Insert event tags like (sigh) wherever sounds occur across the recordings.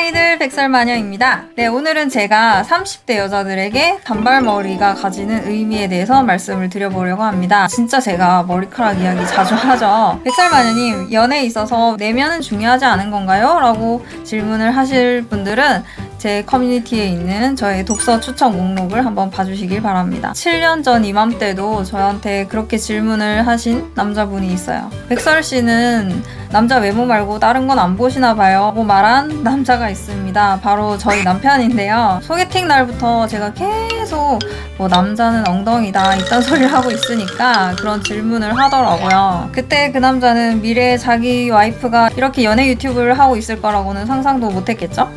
하이들 백설마녀입니다. 네, 오늘은 제가 30대 여자들에게 단발머리가 가지는 의미에 대해서 말씀을 드려보려고 합니다. 진짜 제가 머리카락 이야기 자주 하죠. 백설마녀님, 연애에 있어서 내면은 중요하지 않은 건가요? 라고 질문을 하실 분들은 제 커뮤니티에 있는 저의 독서 추천 목록을 한번 봐주시길 바랍니다. 7년 전 이맘때도 저한테 그렇게 질문을 하신 남자분이 있어요. 백설 씨는 남자 외모 말고 다른 건 안 보시나 봐요. 라고 말한 남자가 있습니다. 바로 저희 남편인데요. 소개팅 날부터 제가 계속 뭐 남자는 엉덩이다 이딴 소리를 하고 있으니까 그런 질문을 하더라고요. 그때 그 남자는 미래의 자기 와이프가 이렇게 연애 유튜브를 하고 있을 거라고는 상상도 못했겠죠?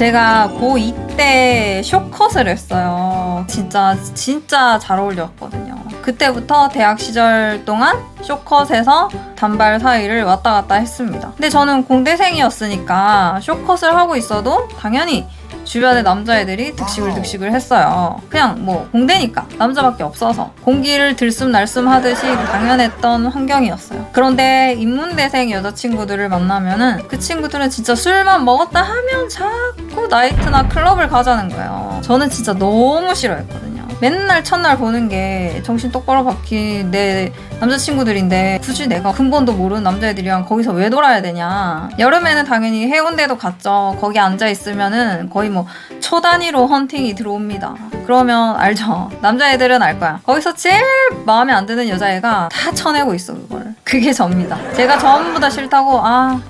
제가 고2 때 쇼컷을 했어요. 진짜, 진짜 잘 어울렸거든요. 그때부터 대학 시절 동안 쇼컷에서 단발 사이를 왔다 갔다 했습니다. 근데 저는 공대생이었으니까 쇼컷을 하고 있어도 당연히 주변에 남자애들이 득식을 득식을 했어요. 그냥 뭐 공대니까 남자밖에 없어서 공기를 들숨날숨 하듯이 당연했던 환경이었어요. 그런데 인문대생 여자친구들을 만나면은 그 친구들은 진짜 술만 먹었다 하면 자꾸 나이트나 클럽을 가자는 거예요. 저는 진짜 너무 싫어했거든요. 맨날 첫날 보는 게 정신 똑바로 박힌 내 남자친구들인데 굳이 내가 근본도 모르는 남자애들이랑 거기서 왜 놀아야 되냐. 여름에는 당연히 해운대도 갔죠. 거기 앉아 있으면은 거의 뭐 초 단위로 헌팅이 들어옵니다. 그러면 알죠. 남자애들은 알 거야. 거기서 제일 마음에 안 드는 여자애가 다 쳐내고 있어 그걸. 그게 접니다. 제가 전부 다 싫다고 아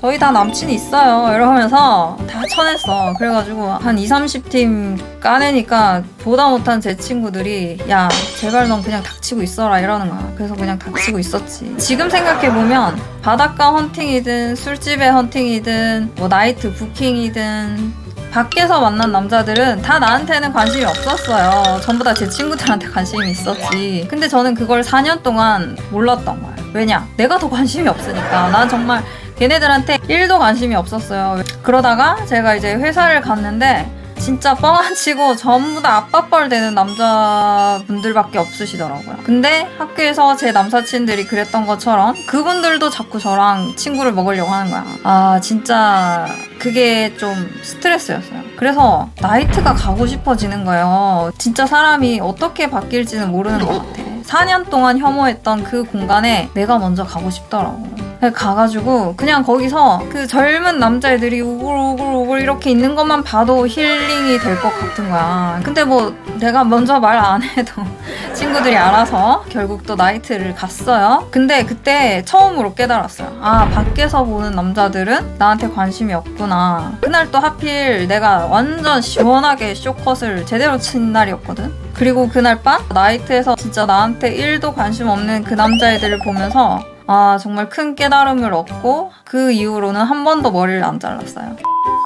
저희 다 남친이 있어요. 이러면서 다 쳐냈어. 그래가지고 한 2, 30팀 까내니까 보다 못한 제 친구들이 야 제발 넌 그냥 닥치고 있어라 이러는 거야. 그래서 그냥 닥치고 있었지. 지금 생각해보면 바닷가 헌팅이든 술집의 헌팅이든 뭐 나이트 부킹이든 밖에서 만난 남자들은 다 나한테는 관심이 없었어요. 전부 다 제 친구들한테 (laughs) 관심이 있었지. 근데 저는 그걸 4년 동안 몰랐던 거예요. 왜냐? 내가 더 관심이 없으니까. 난 정말 걔네들한테 1도 관심이 없었어요. 그러다가 제가 이제 회사를 갔는데 진짜 뻥안 치고 전부 다 아빠뻘 되는 남자분들밖에 없으시더라고요. 근데 학교에서 제 남사친들이 그랬던 것처럼 그분들도 자꾸 저랑 친구를 먹으려고 하는 거야. 아, 진짜 그게 좀 스트레스였어요. 그래서 나이트가 가고 싶어지는 거예요. 진짜 사람이 어떻게 바뀔지는 모르는 것 같아. 4년 동안 혐오했던 그 공간에 내가 먼저 가고 싶더라고. 가가지고 그냥 거기서 그 젊은 남자애들이 우글우글우글 이렇게 있는 것만 봐도 힐링이 될 것 같은 거야. 근데 뭐 내가 먼저 말 안 해도 (laughs) 친구들이 알아서 결국 또 나이트를 갔어요. 근데 그때 처음으로 깨달았어요. 아, 밖에서 보는 남자들은 나한테 관심이 없구나. 그날 또 하필 내가 완전 시원하게 쇼컷을 제대로 친 날이었거든. 그리고 그날 밤 나이트에서 진짜 나한테 1도 관심 없는 그 남자애들을 보면서 아, 정말 큰 깨달음을 얻고 그 이후로는 한 번도 머리를 안 잘랐어요.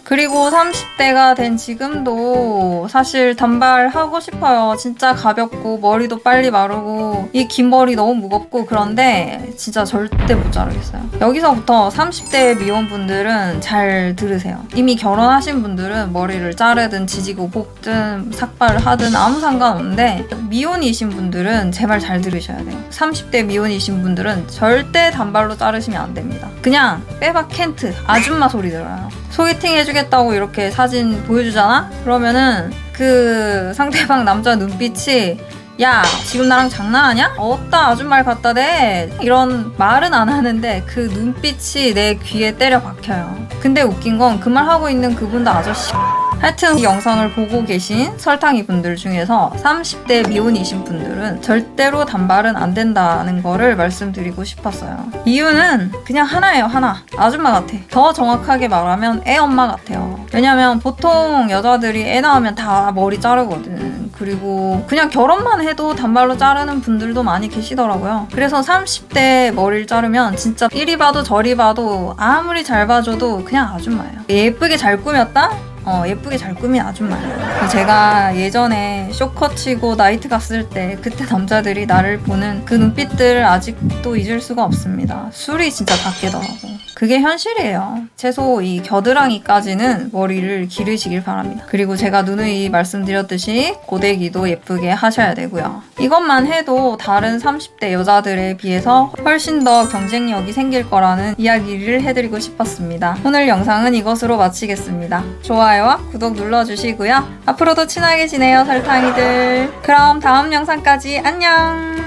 그리고 30대가 된 지금도 사실 단발하고 싶어요. 진짜 가볍고 머리도 빨리 마르고 이 긴 머리 너무 무겁고 그런데 진짜 절대 못 자르겠어요. 여기서부터 30대 미혼분들은 잘 들으세요. 이미 결혼하신 분들은 머리를 자르든 지지고 볶든 삭발을 하든 아무 상관없는데 미혼이신 분들은 제발 잘 들으셔야 돼요. 30대 미혼이신 분들은 절대 단발로 자르시면 안 됩니다. 그냥 빼박 캔트 아줌마 소리 들어요. 소개팅 해주겠다고 이렇게 사진 보여주잖아? 그러면은 그 상대방 남자 눈빛이 야 지금 나랑 장난하냐? 어따 아줌마를 갖다 대 이런 말은 안 하는데 그 눈빛이 내 귀에 때려 박혀요 근데 웃긴 건 그 말 하고 있는 그분도 아저씨 하여튼 이 영상을 보고 계신 설탕이 분들 중에서 30대 미혼이신 분들은 절대로 단발은 안 된다는 거를 말씀드리고 싶었어요. 이유는 그냥 하나예요, 하나. 아줌마 같아. 더 정확하게 말하면 애 엄마 같아요. 왜냐면 보통 여자들이 애 낳으면 다 머리 자르거든. 그리고 그냥 결혼만 해도 단발로 자르는 분들도 많이 계시더라고요. 그래서 30대 머리를 자르면 진짜 이리 봐도 저리 봐도 아무리 잘 봐줘도 그냥 아줌마예요. 예쁘게 잘 꾸몄다? 어, 예쁘게 잘 꾸민 아줌마예요. 제가 예전에 쇼커 치고 나이트 갔을 때 그때 남자들이 나를 보는 그 눈빛들을 아직도 잊을 수가 없습니다. 술이 진짜 다 깨더라고. 그게 현실이에요. 최소 이 겨드랑이까지는 머리를 기르시길 바랍니다. 그리고 제가 누누이 말씀드렸듯이 고데기도 예쁘게 하셔야 되고요. 이것만 해도 다른 30대 여자들에 비해서 훨씬 더 경쟁력이 생길 거라는 이야기를 해드리고 싶었습니다. 오늘 영상은 이것으로 마치겠습니다. 좋아요 와 구독 눌러주시고요. 앞으로도 친하게 지내요, 설탕이들. 그럼 다음 영상까지 안녕!